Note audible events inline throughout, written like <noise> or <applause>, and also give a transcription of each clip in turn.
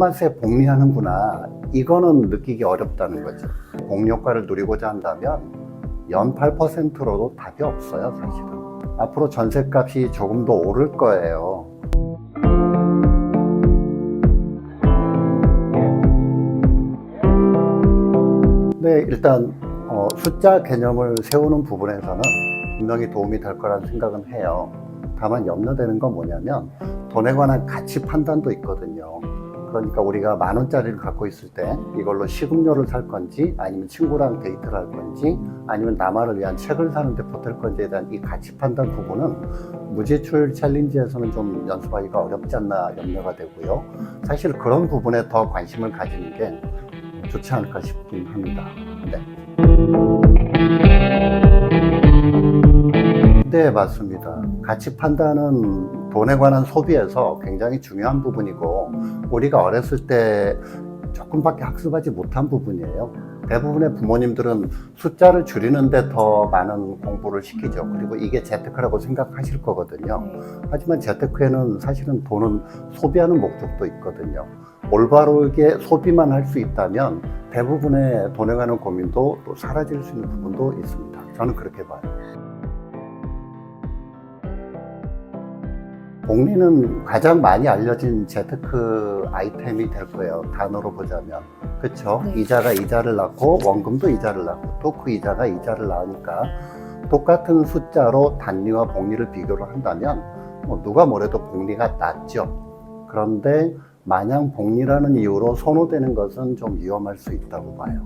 맛에 복리하는구나. 이거는 느끼기 어렵다는 거죠. 복리 효과를 누리고자 한다면 연 8%로도 답이 없어요, 사실은. 앞으로 전셋값이 조금 더 오를 거예요. 네, 일단 어, 숫자 개념을 세우는 부분에서는 분명히 도움이 될 거라는 생각은 해요. 다만 염려되는 건 뭐냐면 돈에 관한 가치 판단도 있거든요. 그러니까 우리가 만 원짜리를 갖고 있을 때 이걸로 식음료를 살 건지 아니면 친구랑 데이트를 할 건지 아니면 나만을 위한 책을 사는데 보탤 건지에 대한 이 가치 판단 부분은 무제출 챌린지에서는 좀 연습하기가 어렵지 않나 염려가 되고요. 사실 그런 부분에 더 관심을 가지는 게 좋지 않을까 싶긴 합니다. 네. 네, 맞습니다. 가치 판단은 돈에 관한 소비에서 굉장히 중요한 부분이고, 우리가 어렸을 때 조금밖에 학습하지 못한 부분이에요. 대부분의 부모님들은 숫자를 줄이는데 더 많은 공부를 시키죠. 그리고 이게 재테크라고 생각하실 거거든요. 하지만 재테크에는 사실은 돈은 소비하는 목적도 있거든요. 올바르게 소비만 할 수 있다면 대부분의 돈에 관한 고민도 또 사라질 수 있는 부분도 있습니다. 저는 그렇게 봐요. 복리는 가장 많이 알려진 재테크 아이템이 될 거예요. 단어로 보자면. 그쵸? 네. 이자가 이자를 낳고 원금도 이자를 낳고 또그 이자가 이자를 낳으니까 똑같은 숫자로 단리와 복리를 비교를 한다면 뭐 누가 뭐래도 복리가 낫죠. 그런데 마냥 복리라는 이유로 선호되는 것은 좀 위험할 수 있다고 봐요.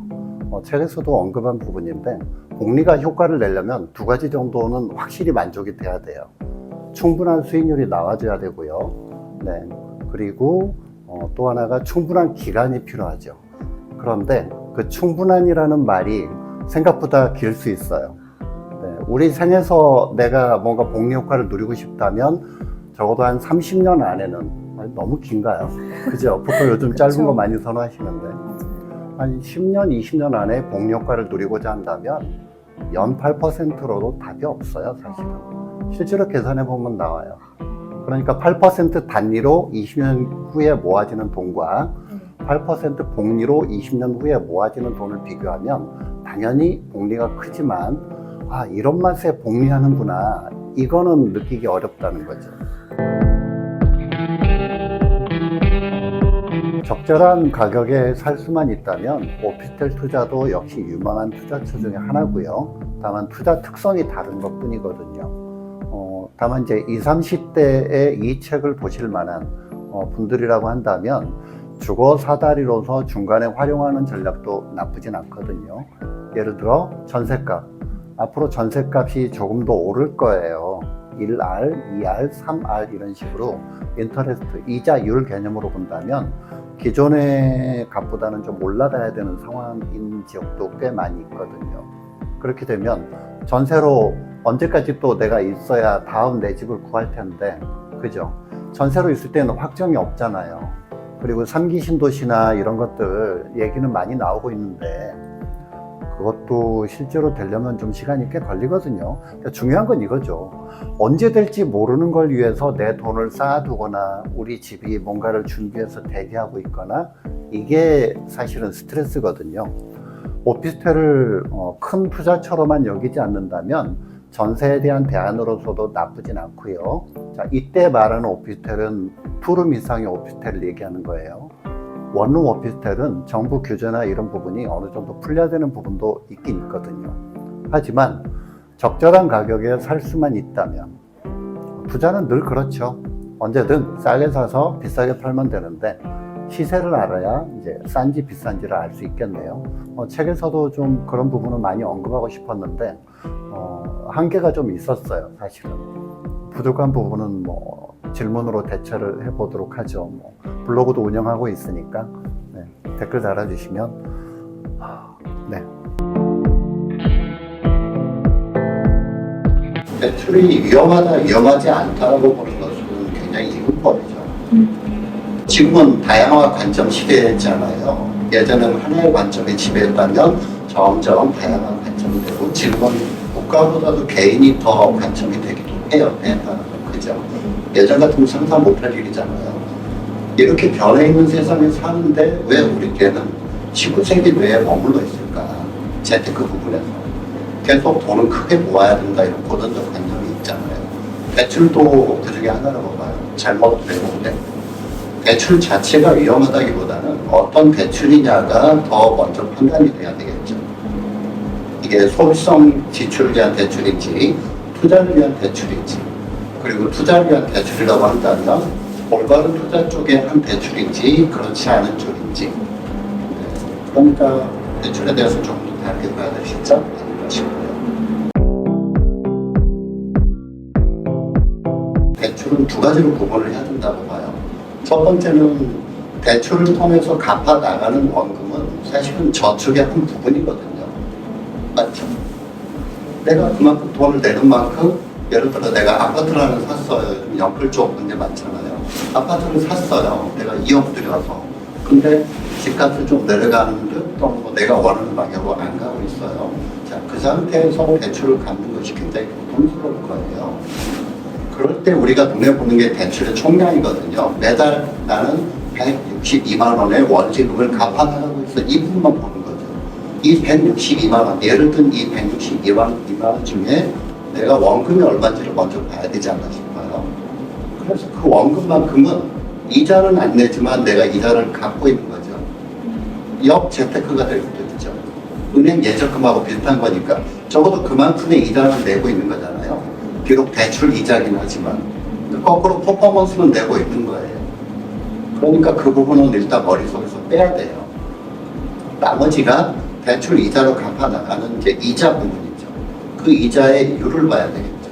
어, 책에서도 언급한 부분인데 복리가 효과를 내려면 두 가지 정도는 확실히 만족이 돼야 돼요. 충분한 수익률이 나와줘야 되고요. 네. 그리고 어, 또 하나가 충분한 기간이 필요하죠. 그런데 그 충분한이라는 말이 생각보다 길 수 있어요. 네. 우리 생에서 내가 뭔가 복리 효과를 누리고 싶다면 적어도 한 30년 안에는 너무 긴가요? 그죠? 보통 요즘 <laughs> 짧은. 거 많이 선호하시는데 한 10년, 20년 안에 복리 효과를 누리고자 한다면 연 8%로도 답이 없어요, 사실은. 실제로 계산해 보면 나와요. 그러니까 8% 단위로 20년 후에 모아지는 돈과 8% 복리로 20년 후에 모아지는 돈을 비교하면 당연히 복리가 크지만 아 이런 맛에 복리하는구나 이거는 느끼기 어렵다는 거죠. 적절한 가격에 살 수만 있다면 오피스텔 투자도 역시 유망한 투자처 중에 하나고요. 다만 투자 특성이 다른 것 뿐이거든요. 어, 다만 이제 20, 30대의 이 책을 보실 만한 어, 분들이라고 한다면 주거 사다리로서 중간에 활용하는 전략도 나쁘진 않거든요. 예를 들어 전세값. 앞으로 전세값이 조금 더 오를 거예요. 1R, 2R, 3R 이런 식으로 인터레스트, 이자율 개념으로 본다면 기존의 값보다는 좀 올라가야 되는 상황인 지역도 꽤 많이 있거든요. 그렇게 되면 전세로 언제까지 또 내가 있어야 다음 내 집을 구할 텐데, 그죠? 전세로 있을 때는 확정이 없잖아요. 그리고 삼기 신도시나 이런 것들 얘기는 많이 나오고 있는데, 그것도 실제로 되려면 좀 시간이 꽤 걸리거든요. 그러니까 중요한 건 이거죠. 언제 될지 모르는 걸 위해서 내 돈을 쌓아두거나 우리 집이 뭔가를 준비해서 대기하고 있거나 이게 사실은 스트레스거든요. 오피스텔을 어, 큰 투자처로만 여기지 않는다면 전세에 대한 대안으로서도 나쁘진 않고요. 자, 이때 말하는 오피스텔은 투룸 이상의 오피스텔을 얘기하는 거예요. 원룸 오피스텔은 정부 규제나 이런 부분이 어느 정도 풀려야 되는 부분도 있긴 있거든요. 하지만 적절한 가격에 살 수만 있다면 투자는 늘 그렇죠. 언제든 싸게 사서 비싸게 팔면 되는데 시세를 알아야 이제 싼지 비싼지를 알 수 있겠네요. 어, 책에서도 좀 그런 부분을 많이 언급하고 싶었는데 어, 한계가 좀 있었어요, 사실은. 부족한 부분은 뭐 질문으로 대처를 해보도록 하죠. 뭐 블로그도 운영하고 있으니까 네, 댓글 달아주시면 하, 네. 대출이 위험하다, 위험하지 않다고 보는 것은 굉장히 이분법이죠. 지금은 다양한 관점 시대잖아요. 예전에는 하나의 관점이 지배했다면 점점 다양한 관점이 되고 지금은 국가보다도 개인이 더 관점이 되기도 해요. 네, 그죠? 예전 같으면 상상 못할 일이잖아요. 이렇게 변해 있는 세상에 사는데 왜 우리 때는 19세기 뇌에 머물러 있을까? 재테크 부분에서. 계속 돈을 크게 모아야 된다 이런 고전적 관념이 있잖아요. 대출도 그 중에 하나라고 봐요. 잘못 되는데 대출 자체가 위험하다기보다는 어떤 대출이냐가 더 먼저 판단이 돼야 되겠죠. 이게 소비성 지출을 위한 대출인지 투자를 위한 대출인지 그리고 투자를 위한 대출이라고 한다면 올바른 투자 쪽에 한 대출인지 그렇지 않은 쪽인지 네, 그러니까 대출에 대해서 조금 더 다르게 봐야 될 시점 아닌가 싶고요. 대출은 두 가지로 구분을 해야 된다고 봐요. 첫 번째는 대출을 통해서 갚아 나가는 원금은 사실은 저축의 한 부분이거든요. 맞죠? 내가 그만큼 돈을 내는 만큼 예를 들어 내가 아파트를 하나 샀어요. 연끌 쪽 문제 많잖아요. 아파트를 샀어요. 내가 2억 들여서. 근데 집값이 좀 내려가는 듯 또는 뭐 내가 원하는 방향으로 안 가고 있어요. 자, 그 상태에서 대출을 갚는 것이 굉장히 고통스러울 거예요. 그럴 때 우리가 눈에 보는 게 대출의 총량이거든요. 매달 나는 162만 원의 원리금을 갚아나가고 있어. 이 부분만 보는 거죠. 이 162만 원, 예를 든 이 162만 원 중에 내가 원금이 얼마인지를 먼저 봐야 되지 않나 싶어요. 그래서 그 원금만큼은 이자는 안 내지만 내가 이자를 갚고 있는 거죠. 역재테크가 될 수도 있죠. 은행 예적금하고 비슷한 거니까 적어도 그만큼의 이자는 내고 있는 거잖아요. 비록 대출 이자긴 하지만 거꾸로 퍼포먼스는 내고 있는 거예요. 그러니까 그 부분은 일단 머릿속에서 빼야 돼요. 나머지가 대출 이자로 갚아 나가는 이제 이자 부분이죠. 그 이자의 율을 봐야 되겠죠.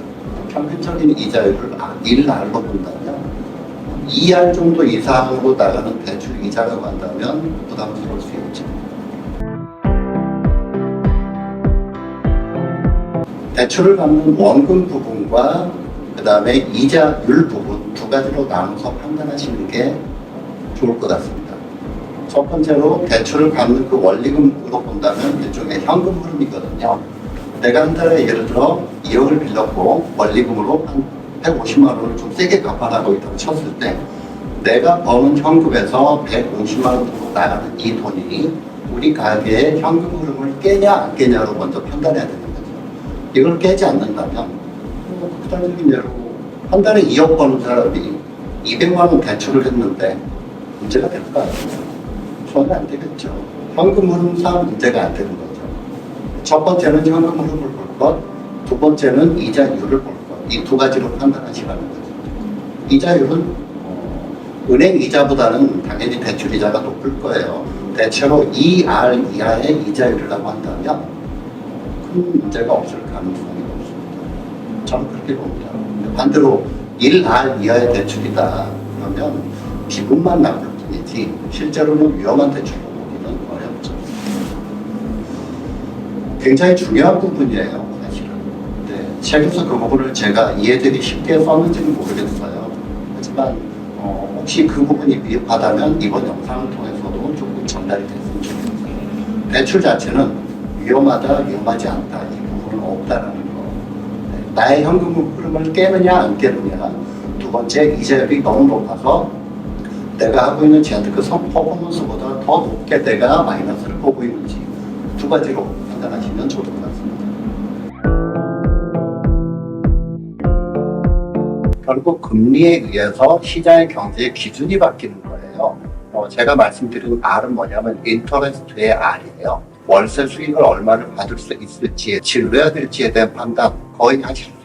평균적인 이자율을 1R로 본다면 2R 정도 이상으로 나가는 대출 이자라고 한다면 부담스러울 수 있죠. 대출을 갚는 원금 부분 과 그 다음에 이자율 부분 두 가지로 나눠서 판단하시는 게 좋을 것 같습니다. 첫 번째로 대출을 갚는 그 원리금으로 본다면 일종의 현금 흐름이거든요. 내가 한 달에 예를 들어 2억을 빌렸고 원리금으로 한 150만 원을 좀 세게 갚아나고 있다고 쳤을 때 내가 버는 현금에서 150만 원 정도 나가는 이 돈이 우리 가게의 현금 흐름을 깨냐 안 깨냐로 먼저 판단해야 되는 거죠. 이걸 깨지 않는다면 뭐 극단적인 예로 한 달에 2억 버는 사람이 200만 원 대출을 했는데 문제가 될까요? 전혀 안 되겠죠. 현금 흐름상 문제가 안 되는 거죠. 첫 번째는 현금 흐름을 볼 것, 두 번째는 이자율을 볼 것. 이 두 가지로 판단하시라는 거죠. 이자율은 어, 은행 이자보다는 당연히 대출 이자가 높을 거예요. 대체로 2R 이하의 이자율이라고 한다면 큰 문제가 없을 가능성이. 저는 그렇게 봅니다. 반대로 1R 이하의 대출이다 그러면 기분만 나쁠 뿐이지 실제로는 위험한 대출로 보기는 어렵죠. 굉장히 중요한 부분이에요, 사실은. 네, 책에서 그 부분을 제가 이해되기 쉽게 썼는지는 모르겠어요. 하지만 어, 혹시 그 부분이 미흡하다면 이번 영상을 통해서도 조금 전달이 됐으면 좋겠어요. 대출 자체는 위험하다, 위험하지 않다 이 부분은 없다라는 나의 현금 흐름을 깨느냐 안 깨느냐. 두 번째 이자율이 너무 높아서 내가 하고 있는 재테크 성 퍼포먼스보다 더 높게 내가 마이너스를 보고 있는지 두 가지로 판단하시면 좋을 것 같습니다. 결국 금리에 의해서 시장의 경제의 기준이 바뀌는 거예요. 어, 제가 말씀드린 R은 뭐냐면 인터레스트의 R이에요. 월세 수익을 얼마를 받을 수 있을지, 질러야 될지에 대한 판단 거의 하실 수